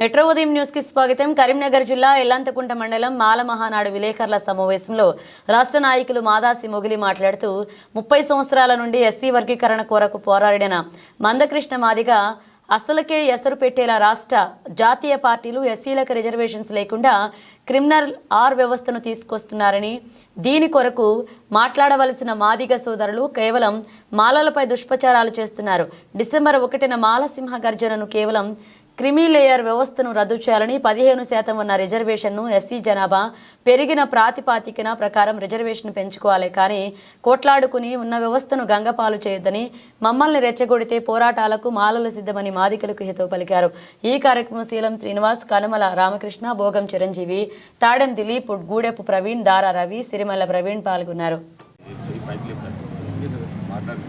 Metro ఉదయం న్యూస్కి స్వాగతం. కరీంనగర్ జిల్లా ఎల్లంతకుంట మండలం మాల మహానాడు విలేకరుల సమావేశంలో రాష్ట్ర నాయకులు మాదాసి మొగిలి మాట్లాడుతూ ముప్పై సంవత్సరాల నుండి ఎస్సీ వర్గీకరణ కొరకు పోరాడిన మందకృష్ణ మాదిగ అసలుకే ఎసరు పెట్టేలా రాష్ట్ర జాతీయ పార్టీలు ఎస్సీలకు రిజర్వేషన్స్ లేకుండా క్రిమినల్ ఆర్ వ్యవస్థను తీసుకొస్తున్నారని దీని కొరకు మాట్లాడవలసిన మాదిగ సోదరులు కేవలం మాలలపై దుష్ప్రచారాలు చేస్తున్నారు. డిసెంబర్ ఒకటిన మాలసింహ గర్జనను కేవలం క్రిమీ లేయర్ వ్యవస్థను రద్దు చేయాలని పదిహేను శాతం ఉన్న రిజర్వేషన్ను ఎస్సీ జనాభా పెరిగిన ప్రాతిపాదికన ప్రకారం రిజర్వేషన్ పెంచుకోవాలి. కానీ కోట్లాడుకుని ఉన్న వ్యవస్థను గంగపాలు చేయొద్దని మమ్మల్ని రెచ్చగొడితే పోరాటాలకు మాలలు సిద్ధమని మాదికలకు హితవు పలికారు. ఈ కార్యక్రమం శీలం శ్రీనివాస్ కనుమల రామకృష్ణ భోగం చిరంజీవి తాడెం దిలీప్ గూడెపు ప్రవీణ్ దారా రవి సిరిమల్ల ప్రవీణ్ పాల్గొన్నారు. మాట్లాడు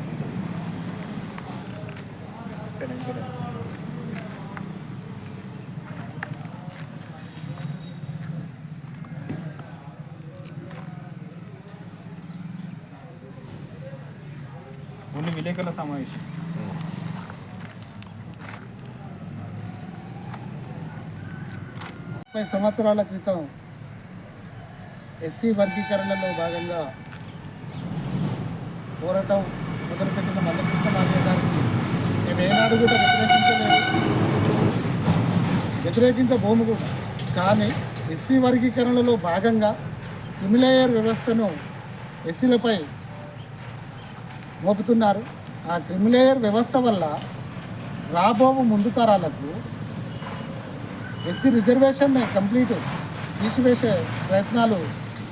కొన్ని విలేకరుల సమావేశం. ముప్పై సంవత్సరాల క్రితం ఎస్సీ వర్గీకరణలో భాగంగా పోరాటం మొదలుపెట్టిన మందకృష్ణ మాదిగ గారికి మేము ఏనాడు కూడా వ్యతిరేకించలేదు. వ్యతిరేకించబోము కూడా. కానీ ఎస్సీ వర్గీకరణలో భాగంగా క్రిమిలేయర్ వ్యవస్థను ఎస్సీలపై మోపుతున్నారు. ఆ క్రిమిలేయర్ వ్యవస్థ వల్ల రాబోవు ముందు తరాలకు ఎస్సీ రిజర్వేషన్ కంప్లీట్ తీసివేసే ప్రయత్నాలు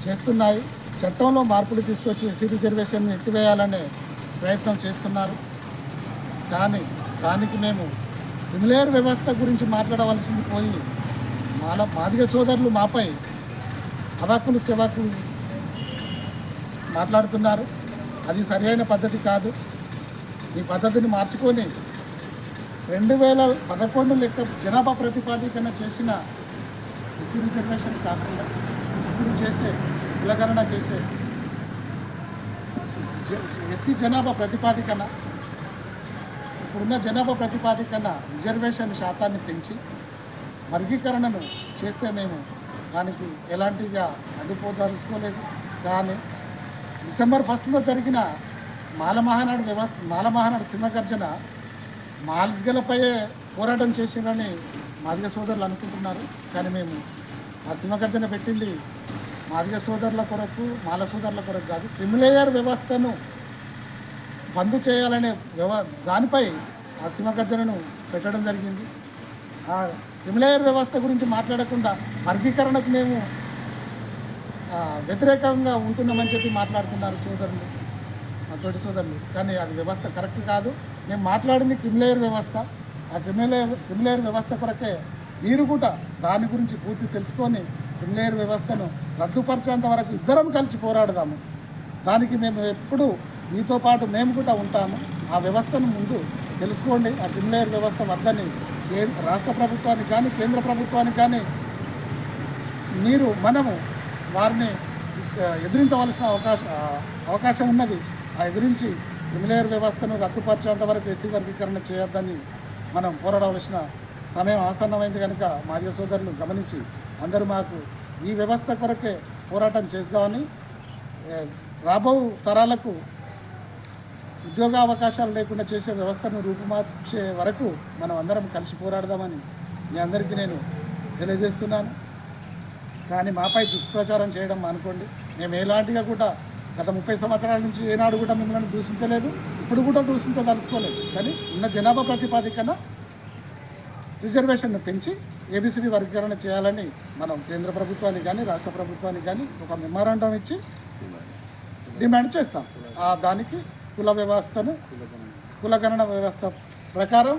చేస్తున్నాయి. చట్టంలో మార్పులు తీసుకొచ్చి ఎస్సీ రిజర్వేషన్ ఎత్తివేయాలనే ప్రయత్నం చేస్తున్నారు. కానీ దానికి మేము క్రిమిలేయర్ వ్యవస్థ గురించి మాట్లాడవలసింది పోయి మాల మాదిగ సోదరులు మాపై అవాకులు చెవాకులు మాట్లాడుతున్నారు. అది సరైన పద్ధతి కాదు. ఈ పద్ధతిని మార్చుకొని రెండు వేల పదకొండు లెక్క జనాభా ప్రతిపాదికన చేసిన ఎస్సీ రిజర్వేషన్ కాకుండా ఇప్పుడు చేసే కులగణన చేసే జ- ఎస్సీ జనాభా ప్రతిపాదికన ఇప్పుడున్న జనాభా ప్రతిపాదికన రిజర్వేషన్ శాతాన్ని పెంచి వర్గీకరణను చేస్తే మేము దానికి ఎలాంటిగా అడ్డుపోదలుచుకోలేదు. కానీ డిసెంబర్ ఫస్ట్లో జరిగిన మాలమహానాడు వ్యవస్థ మాల సింహగర్జన మాదిగలపై పోరాటం చేసిందని మాదిగ సోదరులు అనుకుంటున్నారు. కానీ మేము ఆ సింహగర్జన పెట్టింది మాదిగ సోదరుల కొరకు మాల సోదరుల కొరకు కాదు. క్రిమిలేయర్ వ్యవస్థను బంద్ చేయాలనే వ్యవ దానిపై ఆ సింహగర్జనను పెట్టడం జరిగింది. ఆ క్రిమిలేయర్ వ్యవస్థ గురించి మాట్లాడకుండా వర్గీకరణకు మేము వ్యతిరేకంగా ఉంటున్నామని చెప్పి మాట్లాడుతున్నారు సోదరులు. మా తోటి సోదరులు. కానీ అది వ్యవస్థ కరెక్ట్ కాదు. మేము మాట్లాడింది క్రిమిలేయర్ వ్యవస్థ. ఆ క్రిమిలేయర్ క్రిమిలేయర్ వ్యవస్థ కొరకే మీరు కూడా దాని గురించి పూర్తి తెలుసుకొని క్రిమిలేయర్ వ్యవస్థను రద్దుపరిచేంత వరకు ఇద్దరం కలిసి పోరాడదాము. దానికి మేము ఎప్పుడూ మీతో పాటు మేము కూడా ఉంటాము. ఆ వ్యవస్థను ముందు తెలుసుకోండి. ఆ క్రిమిలేయర్ వ్యవస్థ వద్దని రాష్ట్ర ప్రభుత్వానికి కానీ కేంద్ర ప్రభుత్వానికి కానీ మీరు మనము వారిని ఎదిరించవలసిన అవకాశం అవకాశం ఉన్నది. ఆ ఎదిరించి క్రిమిలేయర్ వ్యవస్థను రద్దుపరిచేంత వరకు ఎస్సీ వర్గీకరణ చేయొద్దని మనం పోరాడవలసిన సమయం ఆసన్నమైంది కనుక మాదిగ సోదరులు గమనించి అందరూ మాకు ఈ వ్యవస్థ కొరకే పోరాటం చేద్దామని రాబో తరాలకు ఉద్యోగ అవకాశాలు లేకుండా చేసే వ్యవస్థను రూపుమార్చే వరకు మనం అందరం కలిసి పోరాడదామని మీ అందరికీ నేను తెలియజేస్తున్నాను. కానీ మాపై దుష్ప్రచారం చేయడం అనుకోండి. మేము ఎలాంటిగా కూడా గత ముప్పై సంవత్సరాల నుంచి ఏనాడు కూడా మిమ్మల్ని దూషించలేదు. ఇప్పుడు కూడా దూషించదలుచుకోలేదు. కానీ ఉన్న జనాభా ప్రతిపాదికన రిజర్వేషన్ను పెంచి ఏబిసిడి వర్గీకరణ చేయాలని మనం కేంద్ర ప్రభుత్వానికి కానీ రాష్ట్ర ప్రభుత్వానికి కానీ ఒక మెమోరాండం ఇచ్చి డిమాండ్ చేస్తాం. ఆ దానికి కుల వ్యవస్థను కులగణన వ్యవస్థ ప్రకారం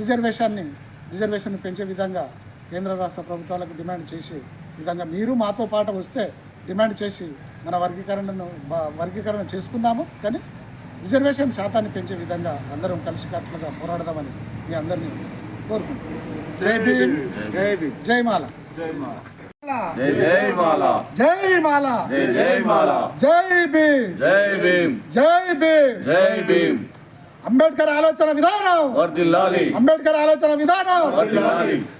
రిజర్వేషన్ని రిజర్వేషన్ పెంచే విధంగా కేంద్ర రాష్ట్ర ప్రభుత్వాలకు డిమాండ్ చేసే విధంగా మీరు మాతో పాటు వస్తే డిమాండ్ చేసి మన వర్గీకరణను వర్గీకరణ చేసుకుందాము. కానీ రిజర్వేషన్ శాతాన్ని పెంచే విధంగా అందరం కలిసికట్టుగా పోరాడదామని మీ అందరినీ కోరుకుంటున్నాం. జై భీమ్. జై భీమ్ జై మాల. జై జై మాల. జై మాల. జై జై మాల. జై భీమ్. జై భీమ్. జై భీమ్. జై భీమ్. అంబేద్కర్ ఆలోచన విధానం. అంబేద్కర్ ఆలోచన విధానం.